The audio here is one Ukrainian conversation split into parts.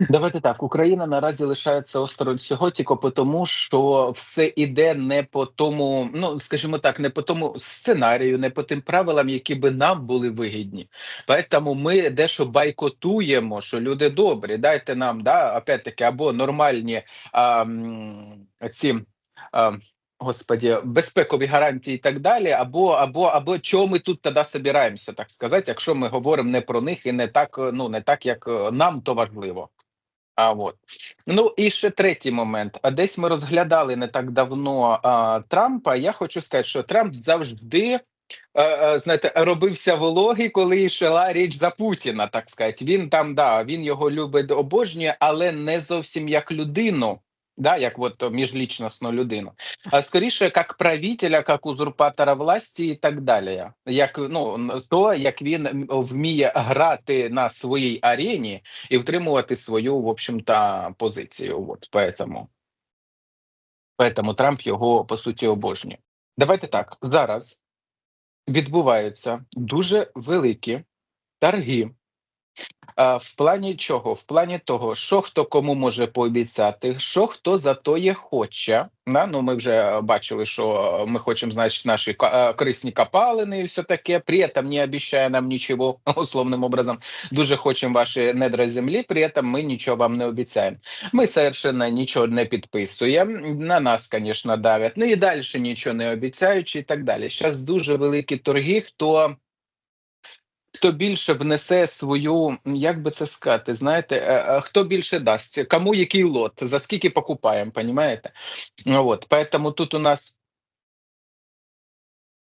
Давайте так. Україна наразі лишається осторонь всього тільки тому, що все іде не по тому, ну скажімо так, не по тому сценарію, не по тим правилам, які би нам були вигідні. Тому ми дещо байкотуємо, що люди добрі, дайте нам да, опять-таки, або нормальні а, ці. А, Господі, безпекові гарантії і так далі, або або або чого ми тут тоді собираємося, так сказати, якщо ми говоримо не про них і не так, ну не так, як е, нам то важливо. А от ну і ще третій момент. А десь ми розглядали не так давно а, Трампа. Я хочу сказати, що Трамп завжди. а, а, Знаєте, робився вологий, коли йшла річ за Путіна, так сказати. Він там да він його любить, обожнює, але не зовсім як людину, да, як от міжлічностну людину, а скоріше як правителя, як узурпатора власті і так далі. Як ну то як він вміє грати на своїй арені і втримувати свою, в общем-то, позицію. От поэтому. Поэтому Трамп його по суті обожнює. Давайте так зараз відбуваються дуже великі торги а, В плані чого? В плані того, що хто кому може пообіцяти, що хто за то є хоче. Да? Ну, Ми вже бачили, що ми хочемо значить, наші е, корисні копалини і все таке. При этом не обіцяє нам нічого условним образом. Дуже хочемо ваші недра землі, при этом ми нічого вам не обіцяємо. Ми совершенно нічого не підписуємо. На нас, звісно, давлять. Ну і далі нічого не обіцяючи, і так далі. Зараз дуже великі торги. Хто Хто більше внесе свою, як би це сказати, знаєте, е, е, хто більше дасть, кому який лот, за скільки покупаємо, понимаете? Вот, поэтому тут у нас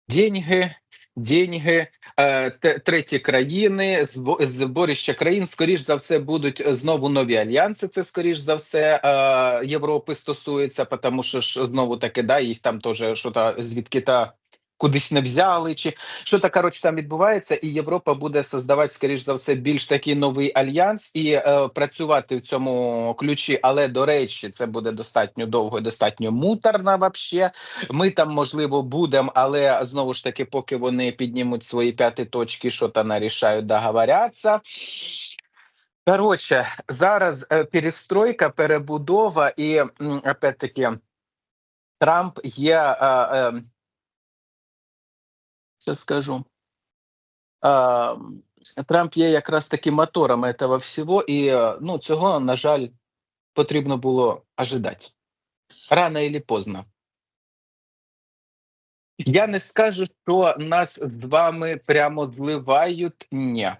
деньги, деньги, е, треті країни, зборище країн, скоріш за все, будуть знову нові альянси. Це скоріш за все Європи стосується, тому що ж знову таки да, їх там теж що звідки та кудись не взяли, чи що так коротше там відбувається, і Європа буде создавати, скоріш за все, більш такий новий альянс і е, працювати в цьому ключі. Але до речі, це буде достатньо довго і достатньо муторно. Вообще, ми там можливо будемо, але знову ж таки, поки вони піднімуть свої п'яти точки, що то нарішають, договоряться. Коротше, зараз е, перестройка, перебудова, і опять таки Трамп є. Е, е, це скажу. Трамп є якраз таки мотором этого всього, і ну, цього, на жаль, потрібно було ожидати. Рано или поздно. Я не скажу, що нас з вами прямо зливають. Ні.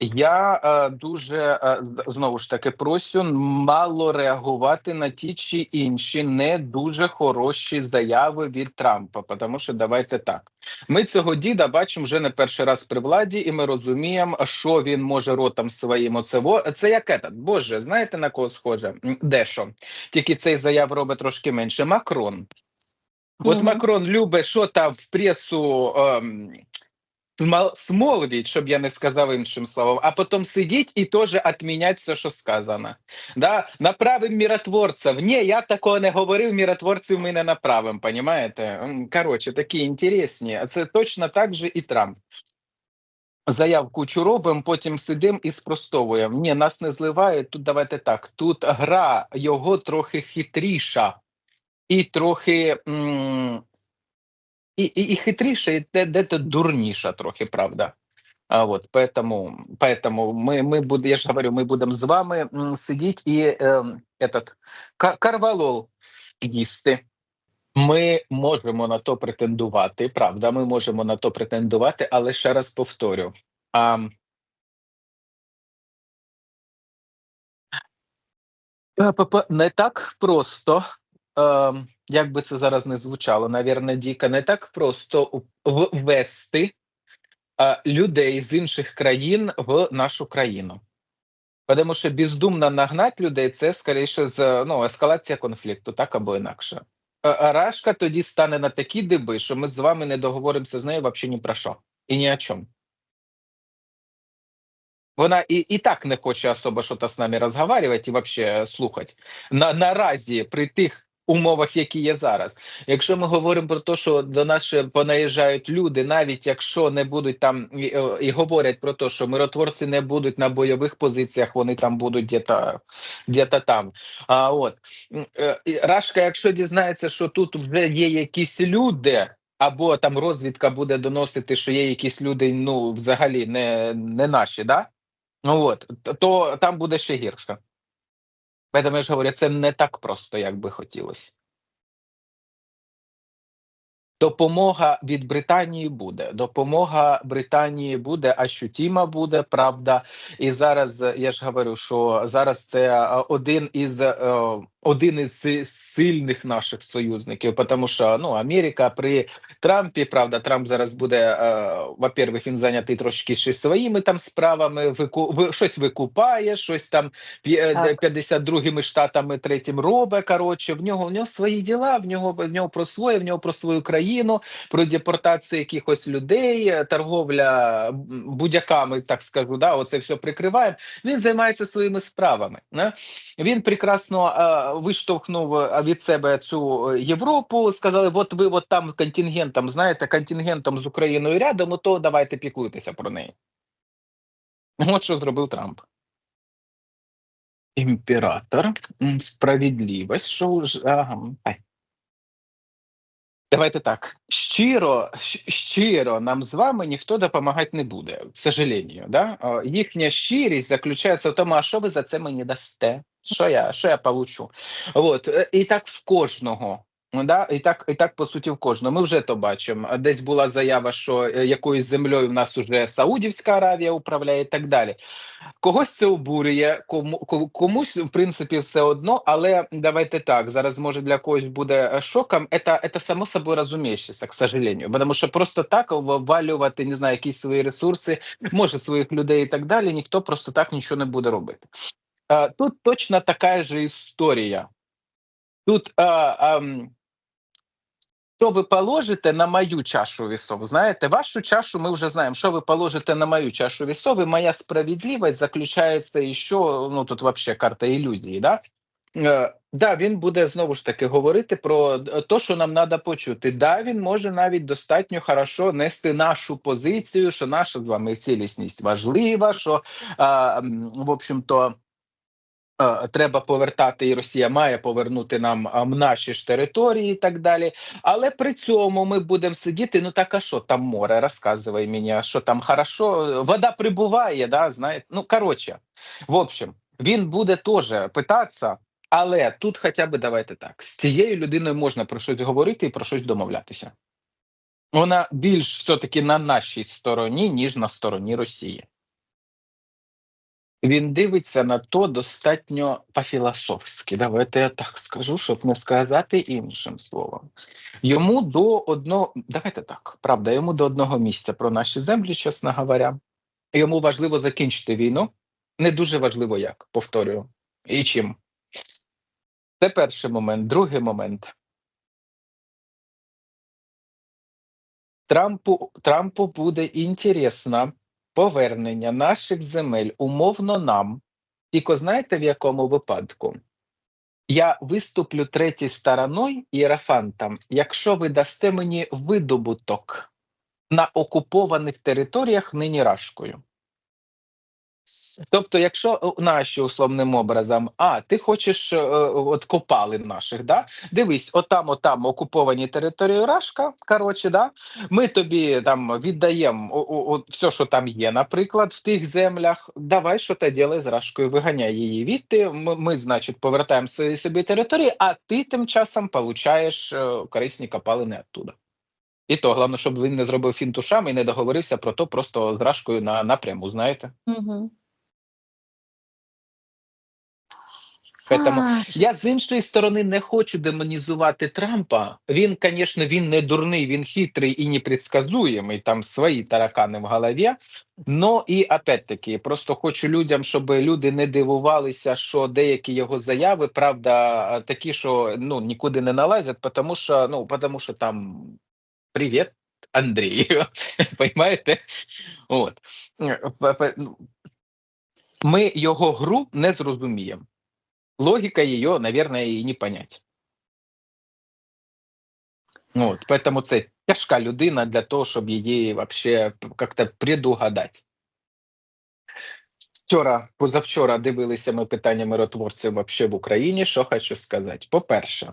Я е, дуже е, знову ж таки просю мало реагувати на ті чи інші не дуже хороші заяви від Трампа. Тому що давайте так. Ми цього діда бачимо вже не перший раз при владі, і ми розуміємо, що він може ротом своїм оцево. Це як этот, Боже, знаєте на кого схоже? Дещо тільки цей заяв робить трошки менше. Макрон. От mm -hmm. Макрон любить що там в пресу. Ем, смолвіть, щоб я не сказав іншим словом, а потім сидіть і теж відміняти все, що сказано. Да? Направим миротворців. Ні, я такого не говорив, миротворців ми не направимо, понімаєте? Коротше, такі інтересні. Це точно так же і Трамп. Заявку робимо, потім сидимо і спростовуємо. Ні, нас не зливають. Тут давайте так. Тут гра його трохи хитріша і трохи м і і, і хитріша, і де, де то дурніша трохи, правда. А вот поэтому, поэтому мы, мы будем, я ж говорю, мы будем з вами сидіти і е, этот карвалол їсти. Ми можемо на то претендувати, правда, ми можемо на то претендувати, але ще раз повторю. А, не так просто е, як би це зараз не звучало, навірно, Діка, не так просто ввести е, людей з інших країн в нашу країну. Тому що бездумно нагнати людей це скоріше з ну, ескалація конфлікту, так або інакше. Е, Рашка тоді стане на такі диби, що ми з вами не договоримося з нею взагалі ні про що і ні о чому. Вона і і так не хоче особо щось з нами розговорювати і взагалі слухати. На, Наразі при тих умовах, які є зараз. Якщо ми говоримо про те, що до нас понаїжджають люди, навіть якщо не будуть там і, е, і говорять про те, що миротворці не будуть на бойових позиціях, вони там будуть десь где-то там. А от е, Рашка, якщо дізнається, що тут вже є якісь люди. Або там розвідка буде доносити, що є якісь люди, ну взагалі не не наші, да? Ну от то там буде ще гірше. Тому я же говорю, це не так просто, як би хотілося. Допомога від Британії буде. Допомога Британії буде, ощутима буде, правда. І зараз я ж говорю, що зараз це е, один із е, один із сильних наших союзників, тому що ну Америка при Трампі, правда, Трамп зараз буде е, во-первых, він зайнятий трошки ще своїми там справами. Вику ви щось викупає, щось там 52-ми штатами третім робить. Коротше, в нього в нього свої діла, в нього в нього про своє, в нього про свою країну, про депортацію якихось людей, торговля будь-яками, так скажу. Да, оце все прикриваємо. Він займається своїми справами. Не? Він прекрасно. Виштовхнув від себе цю е, Європу. Сказали, от ви от там контингентом, знаєте, контингентом з Україною рядом, то давайте піклуйтеся про неї. От що зробив Трамп. Імператор, справедливість, що вже. Ага. Давайте так. Щиро, щиро нам з вами ніхто допомагати не буде, к сожалению. Да? Їхня щирість заключається в тому, а що ви за це мені дасте? Що я що я получу? От і так в кожного. Да, і так і так по суті в кожного. Ми вже то бачимо. Десь була заява, що е, якоюсь землею в нас уже Саудівська Аравія управляє і так далі. Когось це обурює, кому комусь в принципі все одно, але давайте так. Зараз може для когось буде е, шоком. Це само собою розуміється, к сожалению. Тому що просто так ввалювати не знаю, якісь свої ресурси, може своїх людей і так далі. Ніхто просто так нічого не буде робити. Тут точно така ж історія. Тут а, а, що ви положите на мою чашу весов? Знаєте, вашу чашу ми вже знаємо. Що ви положите на мою чашу весов, і моя справедливість заключається і що ну тут взагалі карта ілюзії. Да? Е, да, він буде знову ж таки говорити про те, що нам треба почути. Да, він може навіть достатньо хорошо нести нашу позицію, що наша з вами цілісність важлива, що а, в общем-то. Е, треба повертати, і Росія має повернути нам наші ж території і так далі. Але при цьому ми будемо сидіти. Ну так а що там море? Розказуй мені, що там хорошо, вода прибуває, да, знаєте. Ну коротше, в общем, він буде теж питатися, але тут хоча б давайте так: з цією людиною можна про щось говорити і про щось домовлятися. Вона більш все-таки на нашій стороні, ніж на стороні Росії. Він дивиться на то достатньо по-філософськи. Давайте я так скажу, щоб не сказати іншим словом. Йому до одного, давайте так, правда, йому до одного місця про наші землі, чесно говоря. Йому важливо закінчити війну. Не дуже важливо як, повторюю. І чим. Це перший момент. Другий момент. Трампу Трампу буде інтересно повернення наших земель умовно нам, тільки знаєте в якому випадку? Я виступлю третій стороною іерафантом, якщо ви дасте мені видобуток на окупованих територіях нині Рашкою. Тобто, якщо е, наші условним образом, а ти хочеш е, от копали наших, да? дивись, отам, отам окуповані території Рашка. Коротше, да? ми тобі там віддаємо все, що там є, наприклад, в тих землях. Давай що ти ділай з Рашкою, виганяй її відти. Ми, ми, значить, повертаємо собі території, а ти тим часом получаєш е, корисні копалини оттуда. І то головне, щоб він не зробив фінтушами і не договорився про то просто з Рашкою на напряму, знаєте. Угу. Тому я з іншої сторони не хочу демонізувати Трампа. Він, звісно, він не дурний, він хитрий і непредсказуємий, там свої таракани в голові. Ну і опять-таки, просто хочу людям, щоб люди не дивувалися, що деякі його заяви, правда, такі, що ну нікуди не налазять, тому що ну тому що там привіт, Андрію. Понимаєте? От. Ну, ми його гру не зрозуміємо. Логіка її, наверное, і не понять. От, поэтому це тяжка людина для того, щоб її вообще як-то предугадати. Вчора, позавчора дивилися ми питання миротворців вообще в Україні. Що хочу сказати? По-перше,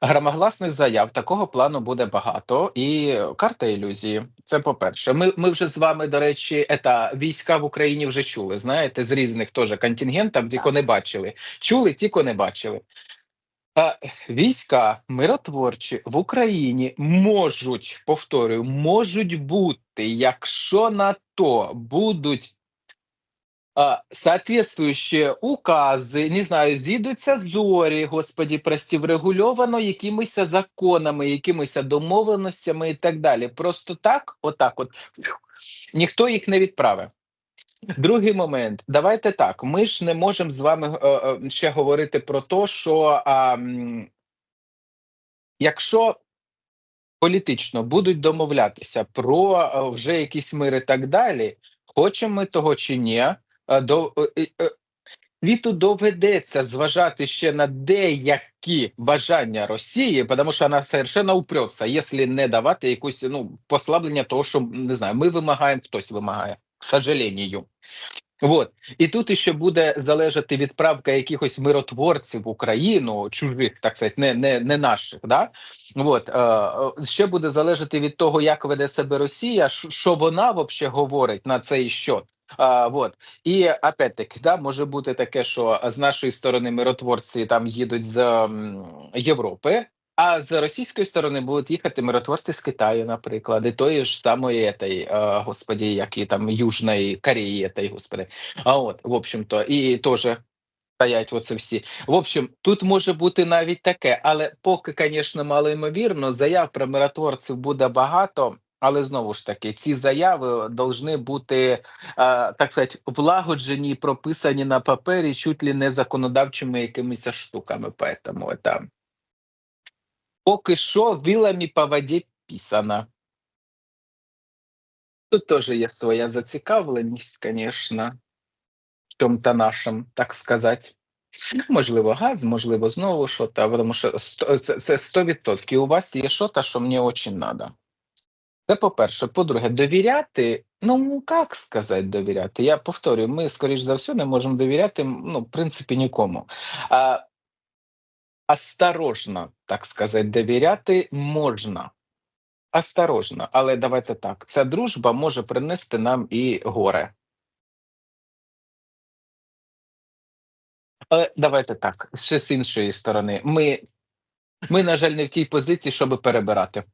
громогласних заяв такого плану буде багато, і карта ілюзії. Це по-перше. Ми ми вже з вами, до речі, ета, війська в Україні вже чули. Знаєте, з різних теж контингентів, тільки не бачили. Чули, тільки не бачили. А, Війська миротворчі в Україні можуть, повторюю, можуть бути, якщо на то будуть соответствующие укази, не знаю, зійдуться зорі, господі, прості, врегульовано якимись законами, якимись домовленостями і так далі. Просто так, отак, от ніхто їх не відправив. Другий момент, давайте так. Ми ж не можемо з вами е, е, ще говорити про те, що е, якщо політично будуть домовлятися про е, вже якісь мир і так далі, хочемо ми того чи ні, до світу доведеться зважати ще на деякі бажання Росії, тому що вона совершенно упрется, якщо не давати якусь ну послаблення, того що не знаю, ми вимагаємо, хтось вимагає, к сожалению. Вот. І тут ще буде залежати відправка якихось миротворців в Україну, чужих, так сказати, не не, не наших. Да? Вот. Е, ще буде залежати від того, як веде себе Росія, що вона взагалі говорить на цей счет. А, вот. І опять-таки, да, може бути таке, що з нашої сторони миротворці там їдуть з м, Європи, а з російської сторони будуть їхати миротворці з Китаю, наприклад, і тої ж самої этой, господі, як і там Южної Кореї, этой, господи. А от, в общем-то, і теж стоять оце всі. В общем, тут може бути навіть таке, але поки, звісно, малоймовірно, заяв про миротворців буде багато. Але знову ж таки, ці заяви повинні бути так сказати, влагоджені, прописані на папері чуть ли не законодавчими якимись штуками. Поэтому это поки що вилами по воді писано. Тут теж є своя зацікавленість, звісно, в чому-то нашим, так сказати. Можливо, газ, можливо, знову що то тому що це 100%. У вас є щось, що мені дуже треба. Це по-перше. По-друге, довіряти. Ну, як сказати довіряти? Я повторюю, ми, скоріш за все, не можемо довіряти, ну, в принципі, нікому. А, Осторожно, так сказати, довіряти можна. Осторожно, але давайте так. Ця дружба може принести нам і горе. Але давайте так, ще з іншої сторони. Ми, ми на жаль, не в тій позиції, щоб перебирати.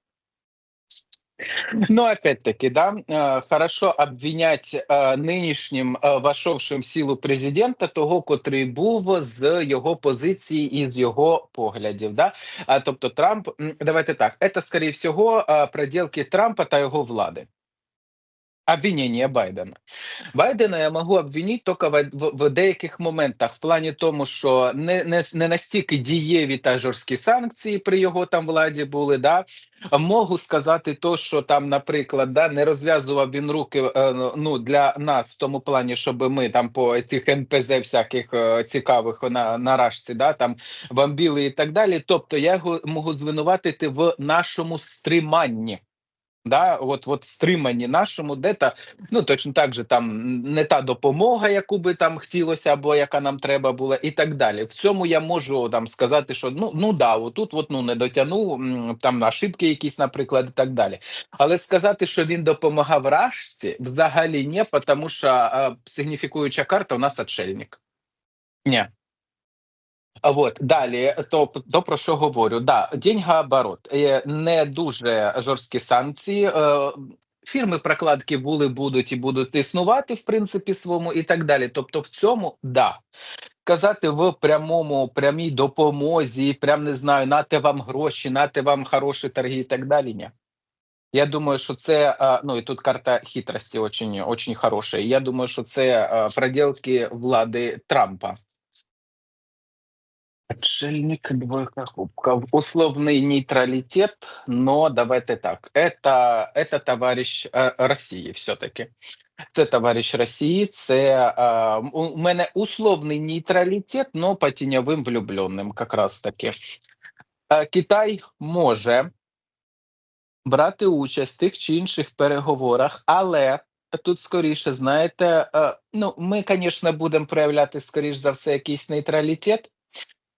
Ну, опять-таки, да, э, хорошо обвинять э, нинішнім э, вошовшим в силу президента, того, котрий був з його позиції і з його поглядів. Да? Тобто Трамп, давайте так, це, скоріше всього, проделки Трампа та його влади. Обвинення Байдена. Байдена я можу обвинити тільки в, в, в деяких моментах, в плані тому, що не не, не настільки дієві та жорсткі санкції при його там владі були. Да? Можу сказати, то, що там, наприклад, да, не розв'язував він руки е, ну, для нас в тому плані, щоб ми там по цих НПЗ всяких е, цікавих на наражці, да, там бомбіли і так далі. Тобто я його можу звинуватити в нашому стриманні. Да, от от стримані нашому, де та ну точно так же там не та допомога, яку би там хотілося, або яка нам треба була, і так далі. В цьому я можу там сказати, що ну ну да, отут от, ну не дотягнув там ошибки якісь, наприклад, і так далі. Але сказати, що він допомагав рашці, взагалі ні, тому що а, сигніфікуюча карта у нас отшельник. Ні. От далі, то то про що говорю? Да, деньгооборот. не дуже жорсткі санкції. Е, фірми прокладки були, будуть і будуть існувати в принципі своєму і так далі. Тобто, в цьому да. Казати в прямому прямій допомозі, прям не знаю, нате вам гроші, нате вам хороші торги і так далі. Ні. Я думаю, що це ну і тут карта хитрості очень, очень хороша. Я думаю, що це проделки влади Трампа. Отшельник, двойка кубков. Условный нейтралитет, но давайте так. Это, это товарищ э, Росії все-таки. Це товариш Росії, це е, у мене условний нейтралітет, но по тіньовим влюбленим, якраз таки. Е, Китай може брати участь в тих чи інших переговорах, але тут скоріше, знаєте, е, ну ми, звісно, будемо проявляти скоріш за все якийсь нейтралітет,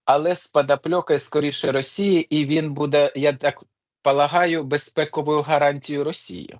але з подопльокою скоріше Росії, і він буде, я так полагаю, безпековою гарантією Росії.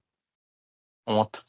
От.